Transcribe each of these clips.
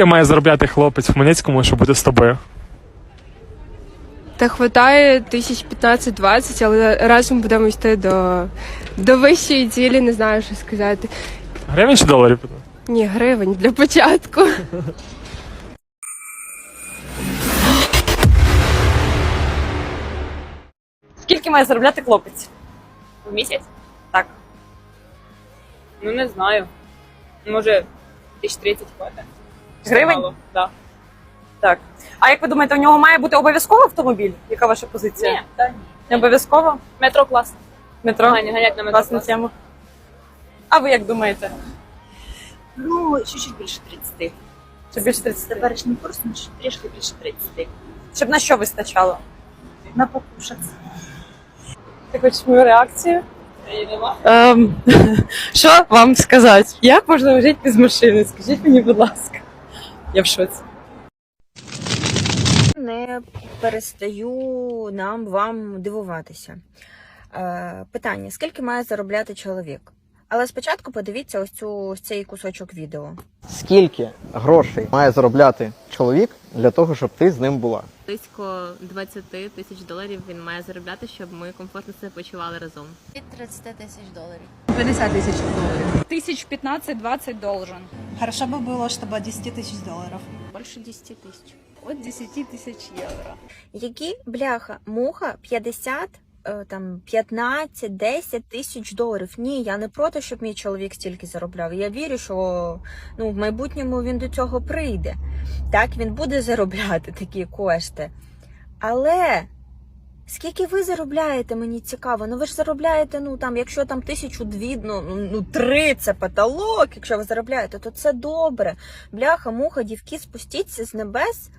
Скільки має заробляти хлопець в Хмельницькому, щоб бути з тобою? Та хватає тисяч 15-20, але разом будемо йти до, до вищої цілі, не знаю, що сказати. Гривень чи доларів? Ні, гривень для початку. Скільки має заробляти хлопець? В місяць? Так. Ну не знаю. Може, тисяч тридцять хватить. Гривень? Так. Так. А як ви думаєте, у нього має бути обов'язково автомобіль? Яка ваша позиція? Ні, та ні. Не обов'язково? Метро класно. Метро? Ганя, ганять на метро Класна класно. тема. А ви як думаєте? Ну, чуть-чуть більше 30. Чи більше 30? Теперішній курс ну, трішки більше 30. Щоб на що вистачало? На покушати. Ти хочеш мою реакцію? Ем, що вам сказати? Як можна жити без машини? Скажіть мені, будь ласка. Я в шоці. не перестаю нам вам дивуватися. Е, питання: скільки має заробляти чоловік? Але спочатку подивіться ось цю ось цей кусочок відео. Скільки грошей має заробляти чоловік для того, щоб ти з ним була? Близько 20 тисяч доларів він має заробляти, щоб ми комфортно себе почували разом. Від 30 тисяч доларів. 50 тысяч долларов. Тысяч 15-20 должен. Хорошо бы было, чтобы от 10 тысяч долларов. Більше 10 тисяч. От 10 тысяч евро. Які бляха, муха 50, е, там 15, 10 тисяч доларів. Ні, я не проти, щоб мій чоловік стільки заробляв. Я вірю, що ну, в майбутньому він до цього прийде. Так, він буде заробляти такі кошти. Але скільки ви заробляєте, мені цікаво. Ну ви ж заробляєте, ну там, якщо там тисячу дві, ну ну, три це потолок, якщо ви заробляєте, то це добре. Бляха, муха, дівки, спустіться з небес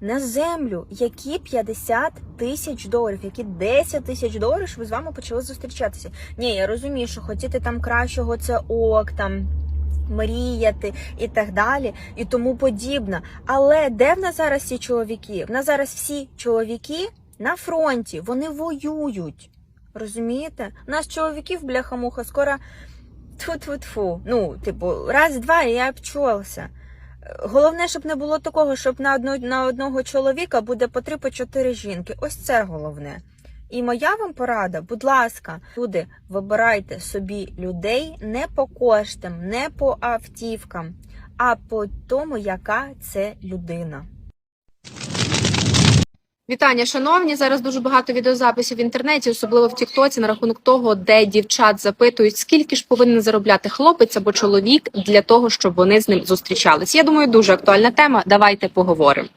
на землю, які 50 тисяч доларів, які 10 тисяч доларів, щоб з вами почали зустрічатися. Ні, я розумію, що хотіти там кращого, це ок, там мріяти і так далі, і тому подібне. Але де в нас зараз ці чоловіки? В нас зараз всі чоловіки на фронті, вони воюють. Розумієте? У нас чоловіків, бляха-муха, скоро тфу-тфу-тфу. Ну, типу, раз-два, і я обчолся. Головне, щоб не було такого, щоб на одну, на одного чоловіка буде по три по чотири жінки. Ось це головне. І моя вам порада, будь ласка, люди, вибирайте собі людей не по коштам, не по автівкам, а по тому, яка це людина. Вітання, шановні. Зараз дуже багато відеозаписів в інтернеті, особливо в Тіктоці, на рахунок того, де дівчат запитують, скільки ж повинен заробляти хлопець або чоловік для того, щоб вони з ним зустрічались. Я думаю, дуже актуальна тема. Давайте поговоримо.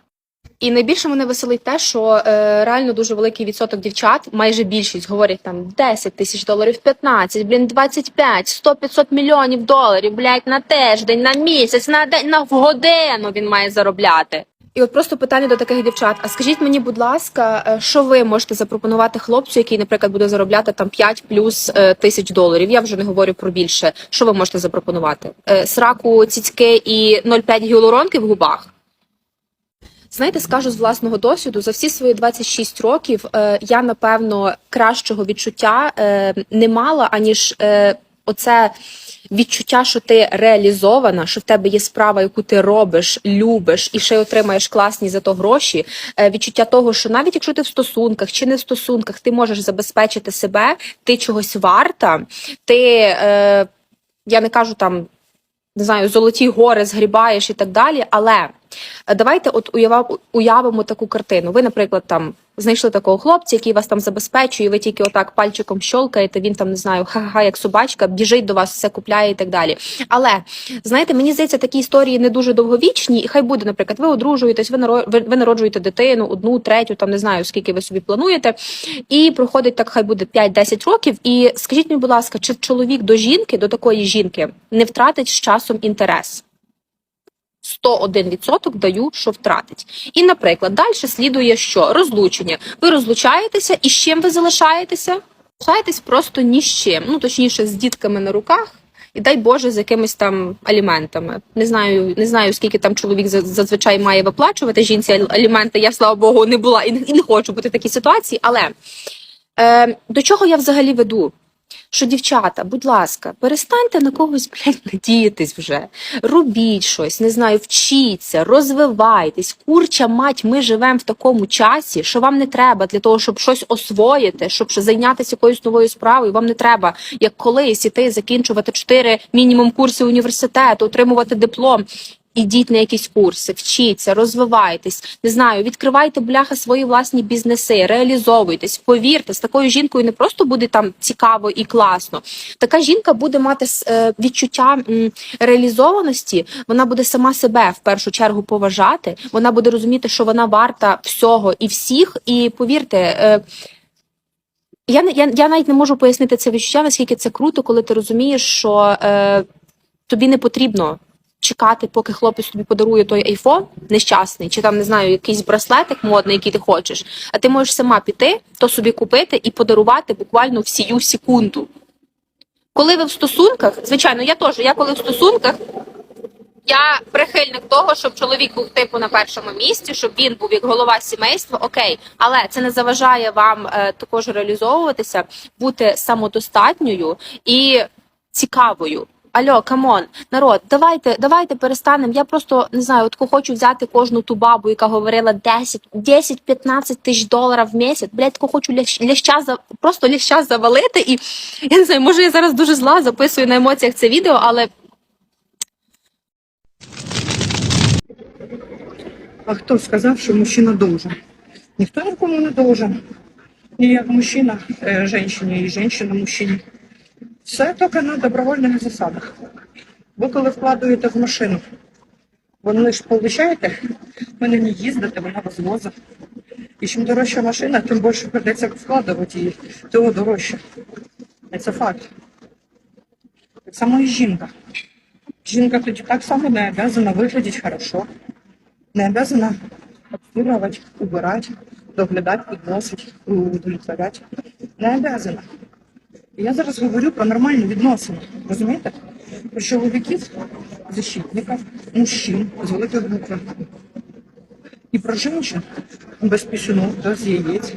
І найбільше мене веселить те, що е, реально дуже великий відсоток дівчат, майже більшість говорять там 10 тисяч доларів, 15, блін, 25, 100, 500 мільйонів доларів, блядь, на тиждень, на місяць, на день, на годину він має заробляти. І от просто питання до таких дівчат: а скажіть мені, будь ласка, е, що ви можете запропонувати хлопцю, який, наприклад, буде заробляти там 5 плюс е, тисяч доларів? Я вже не говорю про більше. Що ви можете запропонувати? Е, Сраку, цицьки і 0,5 гіалуронки в губах? Знаєте, скажу з власного досвіду, за всі свої 26 років я напевно кращого відчуття не мала, аніж оце відчуття, що ти реалізована, що в тебе є справа, яку ти робиш, любиш, і ще й отримаєш класні за то гроші. Е, відчуття того, що навіть якщо ти в стосунках чи не в стосунках, ти можеш забезпечити себе, ти чогось варта, ти е, я не кажу там. Не знаю, золоті гори згрібаєш і так далі. Але е, давайте от уявимо, уявимо таку картину. Ви, наприклад, там знайшли такого хлопця, який вас там забезпечує, ви тільки отак пальчиком щолкаєте, він там не знаю, ха-ха, як собачка, біжить до вас, все купляє і так далі. Але знаєте, мені здається, такі історії не дуже довговічні, і хай буде, наприклад, ви одружуєтесь, ви народжуєте дитину, одну, третю, там не знаю, скільки ви собі плануєте, і проходить так, хай буде 5-10 років. І скажіть мені, будь ласка, чи чоловік до жінки, до такої жінки, не втратить з часом інтерес? 101% даю, що втратить. І, наприклад, далі слідує що? Розлучення. Ви розлучаєтеся, і з чим ви залишаєтеся? Залишаєтесь просто ні з чим. Ну, точніше, з дітками на руках. І дай Боже, з якимись там аліментами. Не знаю, не знаю, скільки там чоловік зазвичай має виплачувати жінці аліменти. Я, слава Богу, не була і не, хочу бути в такій ситуації. Але е, до чого я взагалі веду? Що дівчата, будь ласка, перестаньте на когось блядь, надіятись вже. Робіть щось, не знаю, вчіться, розвивайтесь. Курча мать, ми живемо в такому часі, що вам не треба для того, щоб щось освоїти, щоб зайнятися якоюсь новою справою. Вам не треба, як колись, іти закінчувати чотири мінімум курси університету, отримувати диплом. Ідіть на якісь курси, вчіться, розвивайтесь, не знаю, відкривайте бляха свої власні бізнеси, реалізовуйтесь. Повірте, з такою жінкою не просто буде там цікаво і класно. Така жінка буде мати е, відчуття реалізованості. Вона буде сама себе в першу чергу поважати. Вона буде розуміти, що вона варта всього і всіх. І повірте. Е, я, я, я навіть не можу пояснити це відчуття, наскільки це круто, коли ти розумієш, що е, тобі не потрібно чекати, поки хлопець тобі подарує той айфон нещасний, чи там не знаю, якийсь браслетик модний, який ти хочеш. А ти можеш сама піти, то собі купити і подарувати буквально в секунду. Коли ви в стосунках, звичайно, я теж, я коли в стосунках. Я прихильник того, щоб чоловік був типу на першому місці, щоб він був як голова сімейства. Окей, але це не заважає вам е, також реалізовуватися, бути самодостатньою і цікавою. Алло, камон, народ, давайте, давайте перестанемо. Я просто не знаю, от хочу взяти кожну ту бабу, яка говорила 10, 10-15 тисяч доларів в місяць. Тако хочу лящ, ляща за просто ляща завалити. І я не знаю, може я зараз дуже зла записую на емоціях це відео, але А хто сказав, що мужчина должен? Ніхто нікому не должен. Ні як мужчина е, жінщині, і жінка мужчині. Все тільки на добровольних засадах. Ви коли вкладуєте в машину, ви ж получаєте, ви на ній їздите, вона вас возить. І чим дорожча машина, тим більше придеться вкладувати її, того дорожче. Це факт. Так само і жінка. Жінка тоді так само не обязана виглядати хорошо, не обязана обслуживать, убирать, доглядати, підносити, удовлетворять. Не обязана. Я зараз говорю про нормальні відносини, розумієте? Про чоловіків, защитників, мужчин з великої букви. І про жінчин без пісюну, без яєць,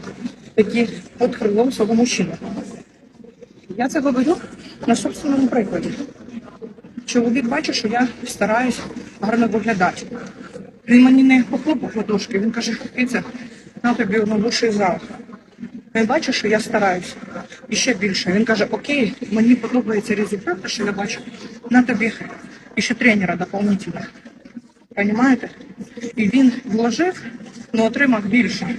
які під крилом свого мужчини. Я це говорю на собственному прикладі. Чоловік бачить, що я стараюсь гарно виглядати. Він мені не похлопав ладошки, він каже, Киця, на тобі новуший зал. Він бачить, що я стараюсь. І ще більше. Він каже, окей, мені подобається результат, що я бачу. На тобі і ще тренера дополнительно. Понимаєте? І він вложив, але отримав більше.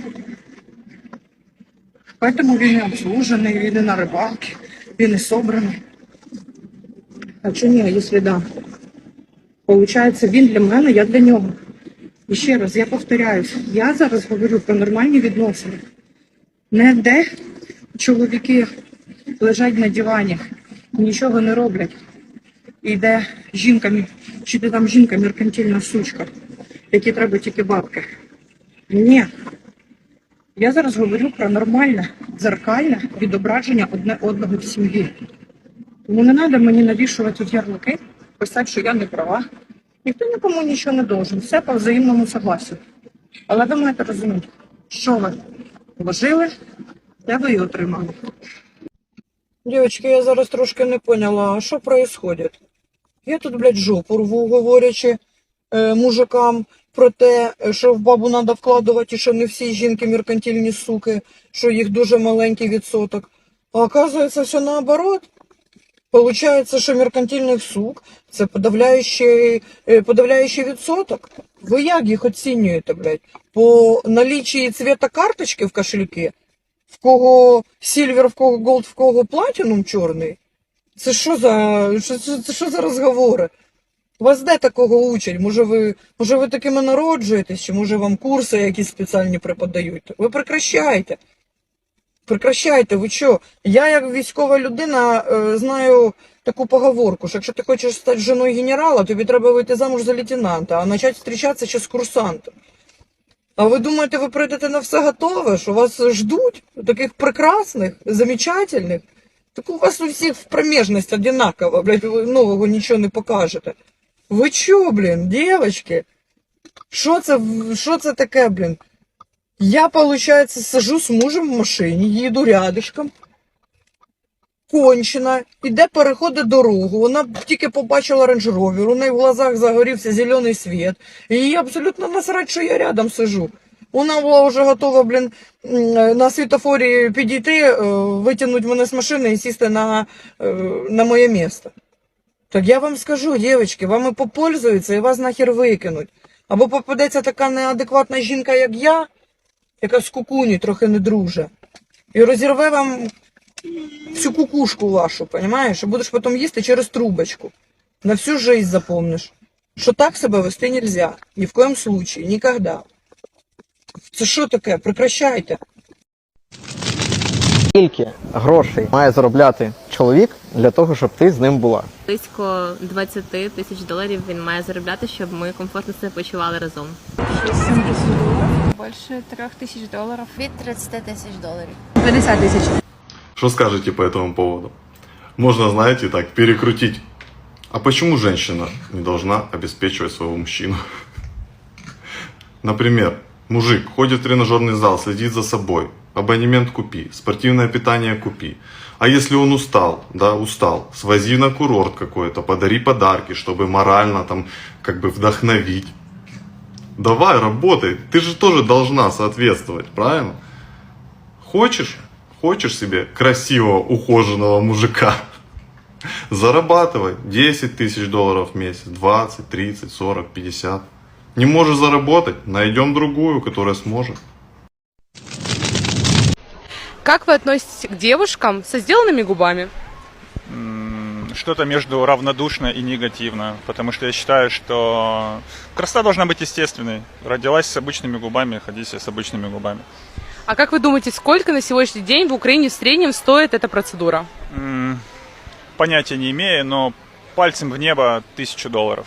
Поэтому він не обслужений, він не на рибалці, він не собраний. А чи ні, якщо да? Получається, він для мене, я для нього. І ще раз, я повторяюсь, я зараз говорю про нормальні відносини. Не де чоловіки лежать на дивані, нічого не роблять. І де жінка, чи ти там жінка меркантильна сучка, які треба тільки бабки. Ні. Я зараз говорю про нормальне, дзеркальне відображення одне одного в сім'ї. Тому не треба мені навішувати ярлики, писати, що я не права. Ніхто нікому нічого не должен. Все по взаємному согласію. Але ви маєте розуміти, що ви вложили, де ви її отримали. Дівчатки, я зараз трошки не поняла, що відбувається? Я тут, блядь, жопу рву, говорячи е, мужикам про те, що в бабу треба вкладувати, і що не всі жінки меркантильні суки, що їх дуже маленький відсоток. А оказується, все наоборот. Получається, що меркантильних сук це подавляючий, е, подавляючий відсоток. Ви як їх оцінюєте, блядь? По налічії цвета карточки в кошельке? В кого сільвер, в кого голд, в кого платінум чорний? Це що за, що, це, що за розговори? Вас де такого учать? Може ви, може ви такими народжуєтесь, чи може вам курси якісь спеціальні преподають? Ви прекращайте. Прекращайте, ви що? Я, як військова людина, е, знаю таку поговорку, що якщо ти хочеш стати жіною генерала, тобі треба вийти замуж за лейтенанта, а почати зустрічатися ще з курсантом. А ви думаєте, ви прийдете на все готове, що вас ждуть, таких прекрасних, замечательних? Так у вас у всіх проміжність одинакова, блядь, ви нового нічого не покажете. Ви чо, блін, дівчатки? Що це, що це таке, блін? Я, виходить, сажу з мужем в машині, їду рядышком. Кончена, іде переходить дорогу. Вона тільки побачила рейндж ровер, у неї в глазах загорівся зелений світ. І їй абсолютно насрать, що я рядом сижу. Вона була вже готова, блін, на світофорі підійти, е, витягнути мене з машини і сісти на, е, на моє місце. Так я вам скажу, дівчатки, вами попользуються і вас нахер викинуть. Або попадеться така неадекватна жінка, як я, яка з кукуні трохи не друже, і розірве вам всю кукушку вашу, понимаєш? І будеш потім їсти через трубочку. На всю жизнь запомниш, що так себе вести нельзя. Ні в коєму случае, ніколи. Це що таке? Прекращайте. Скільки грошей має заробляти чоловік для того, щоб ти з ним була? Близько 20 тисяч доларів він має заробляти, щоб ми комфортно себе почували разом. Больше трех тысяч долларов. Від 30 тисяч доларів. 50 тисяч. Что скажете по этому поводу? Можно, знаете, так перекрутить. А почему женщина не должна обеспечивать своего мужчину? Например, мужик ходит в тренажерный зал, следит за собой. Абонемент купи, спортивное питание купи. А если он устал, да, устал, свози на курорт какой-то, подари подарки, чтобы морально там как бы вдохновить. Давай, работай, ты же тоже должна соответствовать, правильно? Хочешь? Хочешь себе красивого, ухоженного мужика? Зарабатывай 10 тысяч долларов в месяц, 20, 30, 40, 50. Не можешь заработать? Найдем другую, которая сможет. Как вы относитесь к девушкам со сделанными губами? Что-то между равнодушно и негативно, потому что я считаю, что красота должна быть естественной. Родилась с обычными губами, ходи себе с обычными губами. А как вы думаете, сколько на сегодняшний день в Украине в среднем стоит эта процедура? М, Понятия не имею, но пальцем в небо тысячу долларов.